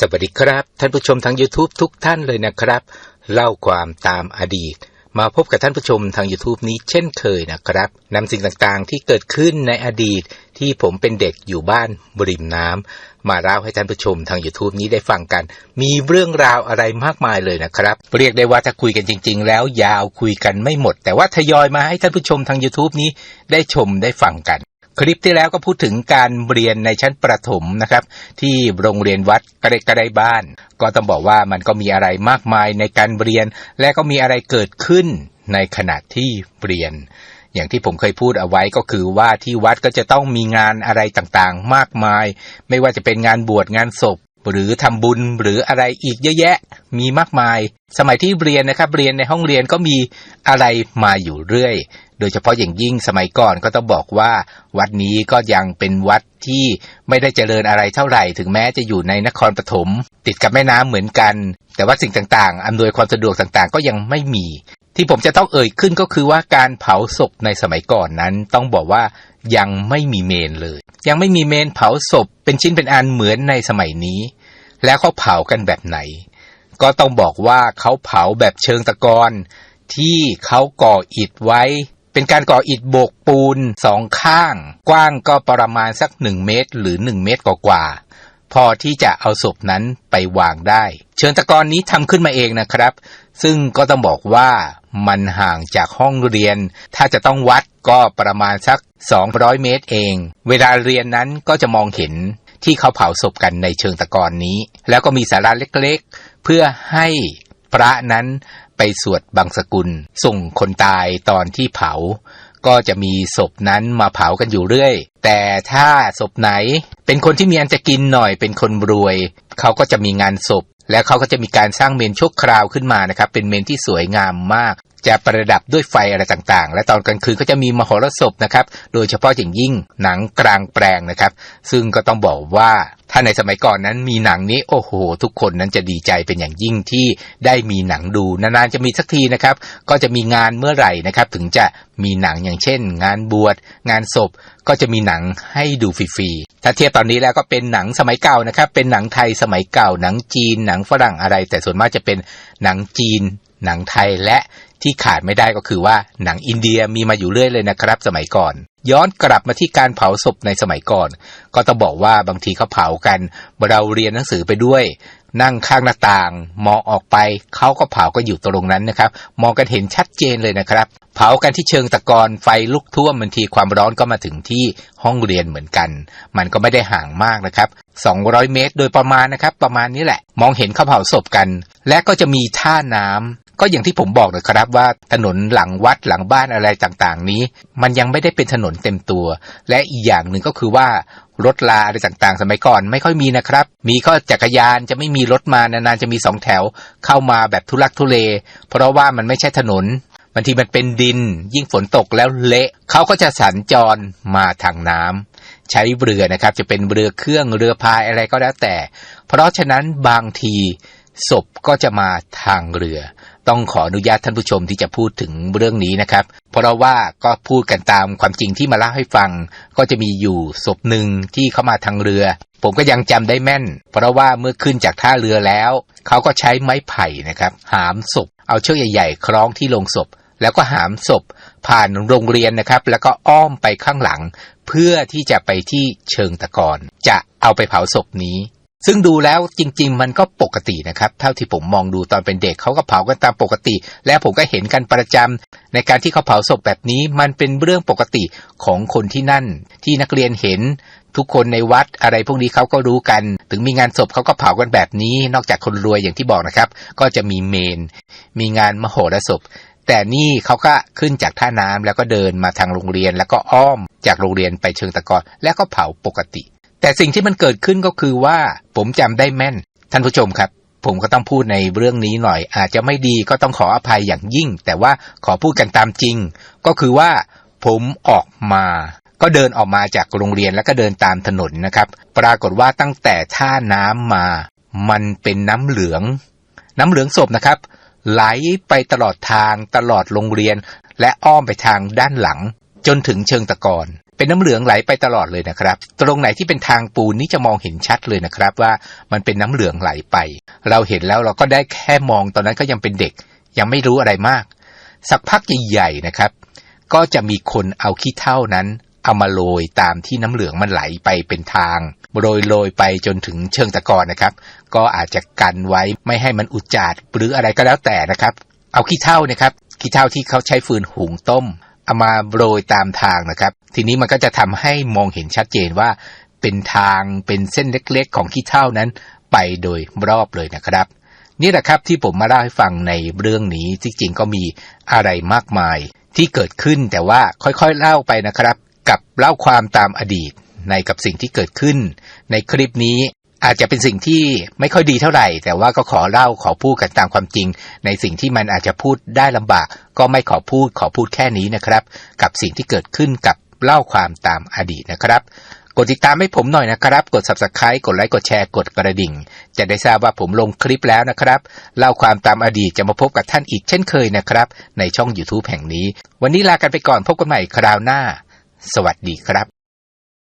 สวัสดีครับ ท่านผู้ชมทาง YouTube ทุกท่านเลยนะครับ เล่าความตามอดีต มาพบกับท่านผู้ชมทาง YouTube นี้เช่นเคยนะครับนำสิ่งต่างๆที่เกิดขึ้นในอดีตที่ผมเป็นเด็กอยู่บ้านบริมน้ำมาเล่าให้ท่านผู้ชมทาง YouTube นี้ได้ฟังกัน มีเรื่องราวอะไรมากมายเลยนะครับ เรียกได้ว่าถ้าคุยกันจริง ๆ แล้วยาวคุยกันไม่หมด แต่ว่าทยอยมาให้ท่านผู้ชมทาง YouTube นี้ได้ชมได้ฟังกัน คลิปที่แล้วก็พูดถึงการเรียนในชั้นประถมนะครับ ที่โรงเรียนวัดกระไดกระไดบ้าน ก็ต้องบอกว่ามันก็มีอะไรมากมายในการเรียน และก็มีอะไรเกิดขึ้นในขณะที่เรียน อย่างที่ผมเคยพูดเอาไว้ก็คือว่าที่วัดก็จะต้องมีงานอะไรต่างๆ มากมาย ไม่ว่าจะเป็นงานบวชงานศพหรือทำบุญหรืออะไรอีกเยอะแยะ มีมากมาย สมัยที่เรียนนะครับ เรียนในห้องเรียนก็มีอะไรมาอยู่เรื่อย โดยเฉพาะอย่างยิ่งสมัยก่อนก็ต้องบอกว่าวัดนี้ก็ยังเป็นวัดที่ไม่ได้เจริญอะไรเท่าไหร่ ถึงแม้จะอยู่ในนครปฐมติดกับแม่น้ำเหมือนกัน แต่ว่าสิ่งต่างๆ อำนวยความสะดวกต่างๆ ก็ยังไม่มี ที่ผมจะต้องเอ่ยขึ้นก็คือว่าการเผาศพในสมัยก่อนนั้น ต้องบอกว่ายังไม่มีเมนเลย ยังไม่มีเมนเผาศพ เป็นชิ้นเป็นอันเหมือนในสมัยนี้ แล้วเขาเผากันแบบไหน ก็ต้องบอกว่าเขาเผาแบบเชิงตะกอนที่เขาก่ออิฐไว้ เป็นการก่ออิฐโบกปูนสองข้าง กว้างก็ประมาณสักหนึ่งเมตร หรือหนึ่งเมตรกว่าพอที่จะเอาศพนั้นไปวางได้ เชิงตะกอนนี้ทำขึ้นมาเองนะครับ ซึ่งก็ต้องบอกว่ามันห่างจากห้องเรียน ถ้าจะต้องวัดก็ประมาณสัก 200 เมตรเอง เวลาเรียนนั้นก็จะมองเห็นที่เขาเผาศพกันในเชิงตะกอนนี้ แล้วก็มีศาลาเล็กๆ เพื่อให้ พระนั้นไปสวดบังสกุล ส่งคนตายตอนที่เผา ก็จะมีศพนั้นมาเผากันอยู่เรื่อย แต่ถ้าศพไหน เป็นคนที่มีอันจะกินหน่อยเป็นคนรวย เขาก็จะมีงานศพ แล้วเขาก็จะมีการสร้างเมนชั่วคราวขึ้นมานะครับ เป็นเมนที่สวยงามมาก จะประดับด้วยไฟอะไรต่างๆ และตอนกลางคืนก็จะมีมหรสพนะครับ โดยเฉพาะอย่างยิ่งหนังกลางแปลงนะครับ ซึ่งก็ต้องบอกว่าถ้าในสมัยก่อนนั้นมีหนังนี้โอ้โห ทุกคนนั้นจะดีใจเป็นอย่างยิ่งที่ได้มีหนังดูนานๆจะมีสักทีนะครับ ก็จะมีงานเมื่อไหร่นะครับ ถึงจะมีหนังอย่างเช่น งานบวช งานศพก็จะมีหนังให้ดูฟรีๆถ้าเทียบตอนนี้แล้วก็เป็นหนังสมัยเก่านะครับ เป็นหนังไทยสมัยเก่า หนังจีนหนังฝรั่งอะไร แต่ส่วนมากจะเป็นหนังจีน หนังไทยและ ที่ขาดไม่ได้ก็คือว่าหนังอินเดียมีมาอยู่เรื่อยเลยนะครับ สมัยก่อน ย้อนกลับมาที่การเผาศพในสมัยก่อน ก็ต้องบอกว่าบางทีเขาเผากันเราเรียนหนังสือไปด้วย นั่งข้างหน้าต่าง มองออกไปเขาก็เผาก็อยู่ตรงนั้นนะครับ มองกันเห็นชัดเจนเลยนะครับ เผากันที่เชิงตะกอนไฟลุกท่วมบางทีความร้อนก็มาถึงที่ห้องเรียนเหมือนกัน มันก็ไม่ได้ห่างมากนะครับ 200 เมตรโดยประมาณนะครับ ประมาณนี้แหละ มองเห็นเขาเผาศพกัน และก็จะมีท่าน้ำ ก็อย่างที่ผมบอกนะครับว่าถนนหลังวัดหลังบ้านอะไรต่างๆ นี้ มันยังไม่ได้เป็นถนนเต็มตัว และอีกอย่างหนึ่งก็คือว่ารถลาอะไรต่างๆ สมัยก่อนไม่ค่อยมีนะครับ มีก็จักรยานจะไม่มีรถมานานๆจะมีสองแถวเข้ามาแบบทุลักทุเล เพราะว่ามันไม่ใช่ถนนบางทีมันเป็นดิน ยิ่งฝนตกแล้วเละเขาก็จะสัญจรมาทางน้ำใช้เรือนะครับ จะเป็นเรือเครื่องเรือพายอะไรก็แล้วแต่ เพราะฉะนั้นบางทีศพก็จะมาทางเรือ ต้องขออนุญาตท่านผู้ชมที่จะพูดถึงเรื่องนี้นะครับ เพราะว่าก็พูดกันตามความจริงที่มาเล่าให้ฟัง ก็จะมีอยู่ศพหนึ่งที่เข้ามาทางเรือ ผมก็ยังจำได้แม่น เพราะว่าเมื่อขึ้นจากท่าเรือแล้ว เขาก็ใช้ไม้ไผ่นะครับ หามศพ เอาเชือกใหญ่ ๆ คล้องที่ลงศพ แล้วก็หามศพ ผ่านโรงเรียนนะครับ แล้วก็อ้อมไปข้างหลัง เพื่อที่จะไปที่เชิงตะกอนจะเอาไปเผาศพนี้ ซึ่งดูแล้วจริง ๆ มันก็ปกตินะครับ เท่าที่ผมมองดูตอนเป็นเด็กเขาก็เผากันตามปกติ และผมก็เห็นกันประจำในการที่เขาเผาศพแบบนี้มันเป็นเรื่องปกติของคนที่นั่น ที่นักเรียนเห็น ทุกคนในวัดอะไรพวกนี้เขาก็รู้กัน ถึงมีงานศพเขาก็เผากันแบบนี้ นอกจากคนรวยอย่างที่บอกนะครับ ก็จะมีเมน มีงานมโหรสพแต่นี่เขาก็ขึ้นจากท่าน้ำแล้วก็เดินมาทางโรงเรียนแล้วก็อ้อมจากโรงเรียนไปเชิงตะกอนแล้วก็เผาปกติ แต่สิ่งที่มันเกิดขึ้นก็คือว่าผมจำได้แม่น ท่านผู้ชมครับ ผมก็ต้องพูดในเรื่องนี้หน่อย อาจจะไม่ดีก็ต้องขออภัยอย่างยิ่ง แต่ว่าขอพูดกันตามจริง ก็คือว่าผมออกมา ก็เดินออกมาจากโรงเรียนแล้วก็เดินตามถนนนะครับ ปรากฏว่าตั้งแต่ท่าน้ำมา มันเป็นน้ำเหลือง น้ำเหลืองศพนะครับ ไหลไปตลอดทางตลอดโรงเรียน และอ้อมไปทางด้านหลัง จนถึงเชิงตะกอน เป็นน้ำเหลืองไหลไปตลอดเลยนะครับ ตรงไหนที่เป็นทางปูนนี่จะมองเห็นชัดเลยนะครับว่ามันเป็นน้ำเหลืองไหลไป เราเห็นแล้วเราก็ได้แค่มองตอนนั้นก็ยังเป็นเด็ก ยังไม่รู้อะไรมาก สักพักใหญ่ๆนะครับ ก็จะมีคนเอาขี้เถ้านั้น เอามาโรยตามที่น้ำเหลืองมันไหลไปเป็นทางโรยโรยไปจนถึงเชิงตะกอนนะครับ ก็อาจจะกันไว้ไม่ให้มันอุจจาดหรืออะไรก็แล้วแต่นะครับ เอาขี้เถ้านะครับขี้เถ้าที่เขาใช้ฟืนหุงต้มเอามาโรยตามทางนะครับ ทีนี้มันก็จะทำให้มองเห็นชัดเจนว่า เป็นทางเป็นเส้นเล็กๆ ของขี้เถ้านั้น ไปโดยรอบเลยนะครับ นี่แหละครับที่ผมมาเล่าให้ฟังในเรื่องนี้จริงๆก็มีอะไรมากมายที่เกิดขึ้นแต่ว่าค่อยๆเล่าไปนะครับ กับเล่าความตามอดีต ในกับสิ่งที่เกิดขึ้น ในคลิปนี้อาจจะเป็นสิ่งที่ไม่ค่อยดีเท่าไหร่ แต่ว่าก็ขอเล่าขอพูดกันตามความจริง ในสิ่งที่มันอาจจะพูดได้ลำบาก ก็ไม่ขอพูดขอพูดแค่นี้นะครับ กับสิ่งที่เกิดขึ้นกับ เล่าความตามอดีตนะครับ กดติดตามให้ผมหน่อยนะครับ กด subscribe กดไลค์กดแชร์กดกระดิ่ง จะได้ทราบว่าผมลงคลิปแล้วนะครับ เล่าความตามอดีตจะมาพบกับท่านอีกเช่นเคยนะครับ ในช่อง YouTube แห่งนี้ วันนี้ลากันไปก่อนพบกันใหม่คราวหน้า สวัสดีครับ